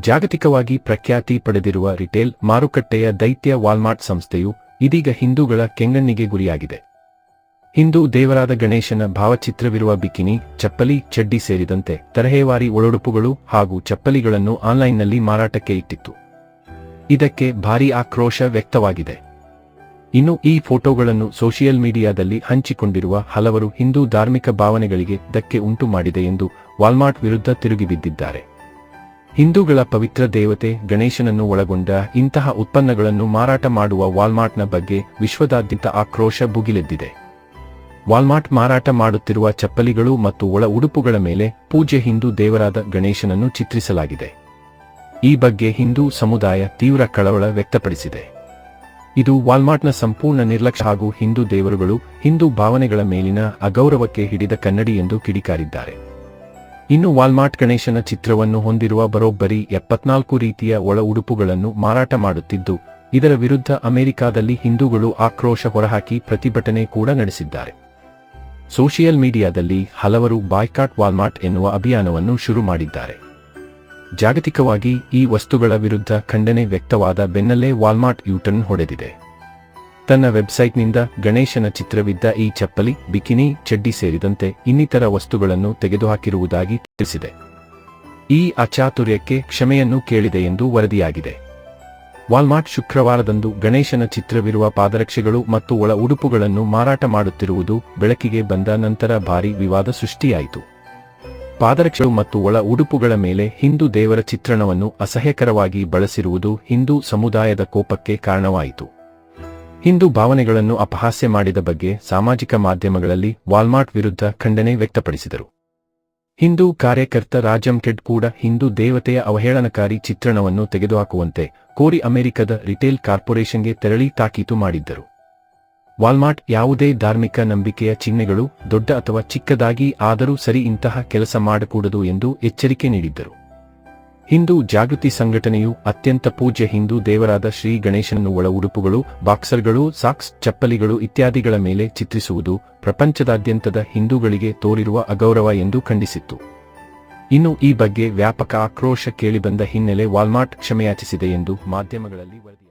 ಜಾಗತಿಕವಾಗಿ ಪ್ರಖ್ಯಾತಿ ಪಡೆದಿರುವ ರಿಟೇಲ್ ಮಾರುಕಟ್ಟೆಯ ದೈತ್ಯ ವಾಲ್ಮಾರ್ಟ್ ಸಂಸ್ಥೆಯು ಇದೀಗ ಹಿಂದೂಗಳ ಕೆಂಗಣ್ಣಿಗೆ ಗುರಿಯಾಗಿದೆ. ಹಿಂದೂ ದೇವರಾದ ಗಣೇಶನ ಭಾವಚಿತ್ರವಿರುವ ಬಿಕಿನಿ, ಚಪ್ಪಲಿ, ಚಡ್ಡಿ ಸೇರಿದಂತೆ ತರಹೇವಾರಿ ಒಳಡುಪುಗಳು ಹಾಗೂ ಚಪ್ಪಲಿಗಳನ್ನು ಆನ್ಲೈನ್ನಲ್ಲಿ ಮಾರಾಟಕ್ಕೆ ಇಟ್ಟಿತ್ತು. ಇದಕ್ಕೆ ಭಾರೀ ಆಕ್ರೋಶ ವ್ಯಕ್ತವಾಗಿದೆ. ಇನ್ನು ಈ ಫೋಟೋಗಳನ್ನು ಸೋಷಿಯಲ್ ಮೀಡಿಯಾದಲ್ಲಿ ಹಂಚಿಕೊಂಡಿರುವ ಹಲವರು ಹಿಂದೂ ಧಾರ್ಮಿಕ ಭಾವನೆಗಳಿಗೆ ಧಕ್ಕೆ ಉಂಟು ಮಾಡಿದೆ ಎಂದು ವಾಲ್ಮಾರ್ಟ್ ವಿರುದ್ಧ ತಿರುಗಿಬಿದ್ದಿದ್ದಾರೆ ಹಿಂದೂಗಳ ಪವಿತ್ರ ದೇವತೆ ಗಣೇಶನನ್ನು ಒಳಗೊಂಡ ಇಂತಹ ಉತ್ಪನ್ನಗಳನ್ನು ಮಾರಾಟ ಮಾಡುವ ವಾಲ್ಮಾರ್ಟ್ನ ಬಗ್ಗೆ ವಿಶ್ವದಾದ್ಯಂತ ಆಕ್ರೋಶ ಭುಗಿಲೆದ್ದಿದೆ. ವಾಲ್ಮಾರ್ಟ್ ಮಾರಾಟ ಮಾಡುತ್ತಿರುವ ಚಪ್ಪಲಿಗಳು ಮತ್ತು ಒಳ ಉಡುಪುಗಳ ಮೇಲೆ ಪೂಜ್ಯ ಹಿಂದೂ ದೇವರಾದ ಗಣೇಶನನ್ನು ಚಿತ್ರಿಸಲಾಗಿದೆ. ಈ ಬಗ್ಗೆ ಹಿಂದೂ ಸಮುದಾಯ ತೀವ್ರ ಕಳವಳ ವ್ಯಕ್ತಪಡಿಸಿದೆ. ಇದು ವಾಲ್ಮಾರ್ಟ್ನ ಸಂಪೂರ್ಣ ನಿರ್ಲಕ್ಷ್ಯ ಹಾಗೂ ಹಿಂದೂ ದೇವರುಗಳು ಹಿಂದೂ ಭಾವನೆಗಳ ಮೇಲಿನ ಅಗೌರವಕ್ಕೆ ಹಿಡಿದ ಕನ್ನಡಿ ಎಂದು ಕಿಡಿಕಾರಿದ್ದಾರೆ. ಇನ್ನು ವಾಲ್ಮಾರ್ಟ್ ಗಣೇಶನ ಚಿತ್ರವನ್ನು ಹೊಂದಿರುವ ಬರೋಬ್ಬರಿ ಎಪ್ಪತ್ನಾಲ್ಕು ರೀತಿಯ ಒಳ ಉಡುಪುಗಳನ್ನು ಮಾರಾಟ ಮಾಡುತ್ತಿದ್ದು, ಇದರ ವಿರುದ್ಧ ಅಮೆರಿಕಾದಲ್ಲಿ ಹಿಂದೂಗಳು ಆಕ್ರೋಶ ಹೊರಹಾಕಿ ಪ್ರತಿಭಟನೆ ಕೂಡ ನಡೆಸಿದ್ದಾರೆ. ಸೋಷಿಯಲ್ ಮೀಡಿಯಾದಲ್ಲಿ ಹಲವರು ಬಾಯ್ಕಾಟ್ ವಾಲ್ಮಾರ್ಟ್ ಎನ್ನುವ ಅಭಿಯಾನವನ್ನು ಶುರು ಮಾಡಿದ್ದಾರೆ. ಜಾಗತಿಕವಾಗಿ ಈ ವಸ್ತುಗಳ ವಿರುದ್ಧ ಖಂಡನೆ ವ್ಯಕ್ತವಾದ ಬೆನ್ನಲ್ಲೇ ವಾಲ್ಮಾರ್ಟ್ ಯೂಟರ್ನ್ ಹೊಡೆದಿದೆ. ತನ್ನ ವೆಬ್ಸೈಟ್ನಿಂದ ಗಣೇಶನ ಚಿತ್ರವಿದ್ದ ಈ ಚಪ್ಪಲಿ, ಬಿಕಿನಿ, ಚಡ್ಡಿ ಸೇರಿದಂತೆ ಇನ್ನಿತರ ವಸ್ತುಗಳನ್ನು ತೆಗೆದುಹಾಕಿರುವುದಾಗಿ ತಿಳಿಸಿದೆ. ಈ ಅಚಾತುರ್ಯಕ್ಕೆ ಕ್ಷಮೆಯನ್ನು ಕೇಳಿದೆ ಎಂದು ವರದಿಯಾಗಿದೆ. ವಾಲ್ಮಾರ್ಟ್ ಶುಕ್ರವಾರದಂದು ಗಣೇಶನ ಚಿತ್ರವಿರುವ ಪಾದರಕ್ಷೆಗಳು ಮತ್ತು ಒಳ ಉಡುಪುಗಳನ್ನು ಮಾರಾಟ ಮಾಡುತ್ತಿರುವುದು ಬೆಳಕಿಗೆ ಬಂದ ನಂತರ ಭಾರೀ ವಿವಾದ ಸೃಷ್ಟಿಯಾಯಿತು. ಪಾದರಕ್ಷೆಗಳು ಮತ್ತು ಒಳ ಉಡುಪುಗಳ ಮೇಲೆ ಹಿಂದೂ ದೇವರ ಚಿತ್ರಣವನ್ನು ಅಸಹ್ಯಕರವಾಗಿ ಬಳಸಿರುವುದು ಹಿಂದೂ ಸಮುದಾಯದ ಕೋಪಕ್ಕೆ ಕಾರಣವಾಯಿತು. ಹಿಂದೂ ಭಾವನೆಗಳನ್ನು ಅಪಹಾಸ್ಯ ಮಾಡಿದ ಬಗ್ಗೆ ಸಾಮಾಜಿಕ ಮಾಧ್ಯಮಗಳಲ್ಲಿ ವಾಲ್ಮಾರ್ಟ್ ವಿರುದ್ಧ ಖಂಡನೆ ವ್ಯಕ್ತಪಡಿಸಿದರು. ಹಿಂದೂ ಕಾರ್ಯಕರ್ತ ರಾಜಂ ಕೆಡ್ ಕೂಡ ಹಿಂದೂ ದೇವತೆಯ ಅವಹೇಳನಕಾರಿ ಚಿತ್ರಣವನ್ನು ತೆಗೆದುಹಾಕುವಂತೆ ಕೋರಿ ಅಮೆರಿಕದ ರಿಟೇಲ್ ಕಾರ್ಪೊರೇಷನ್ಗೆ ತೆರಳಿ ತಾಕೀತು ಮಾಡಿದ್ದರು. ವಾಲ್ಮಾರ್ಟ್ ಯಾವುದೇ ಧಾರ್ಮಿಕ ನಂಬಿಕೆಯ ಚಿಹ್ನೆಗಳು ದೊಡ್ಡ ಅಥವಾ ಚಿಕ್ಕದಾಗಿ ಆದರೂ ಸರಿ ಇಂತಹ ಕೆಲಸ ಮಾಡಕೂಡದು ಎಂದು ಎಚ್ಚರಿಕೆ ನೀಡಿದ್ದರು. ಹಿಂದೂ ಜಾಗೃತಿ ಸಂಘಟನೆಯು ಅತ್ಯಂತ ಪೂಜ್ಯ ಹಿಂದೂ ದೇವರಾದ ಶ್ರೀ ಗಣೇಶನನ್ನು ಒಳ ಉಡುಪುಗಳು, ಬಾಕ್ಸರ್ಗಳು, ಸಾಕ್ಸ್, ಚಪ್ಪಲಿಗಳು ಇತ್ಯಾದಿಗಳ ಮೇಲೆ ಚಿತ್ರಿಸುವುದು ಪ್ರಪಂಚದಾದ್ಯಂತದ ಹಿಂದೂಗಳಿಗೆ ತೋರಿರುವ ಅಗೌರವ ಎಂದು ಖಂಡಿಸಿತ್ತು. ಇನ್ನು ಈ ಬಗ್ಗೆ ವ್ಯಾಪಕ ಆಕ್ರೋಶ ಕೇಳಿಬಂದ ಹಿನ್ನೆಲೆ ವಾಲ್ಮಾರ್ಟ್ ಕ್ಷಮೆಯಾಚಿಸಿದೆ ಎಂದು ಮಾಧ್ಯಮಗಳಲ್ಲಿ ವರದಿ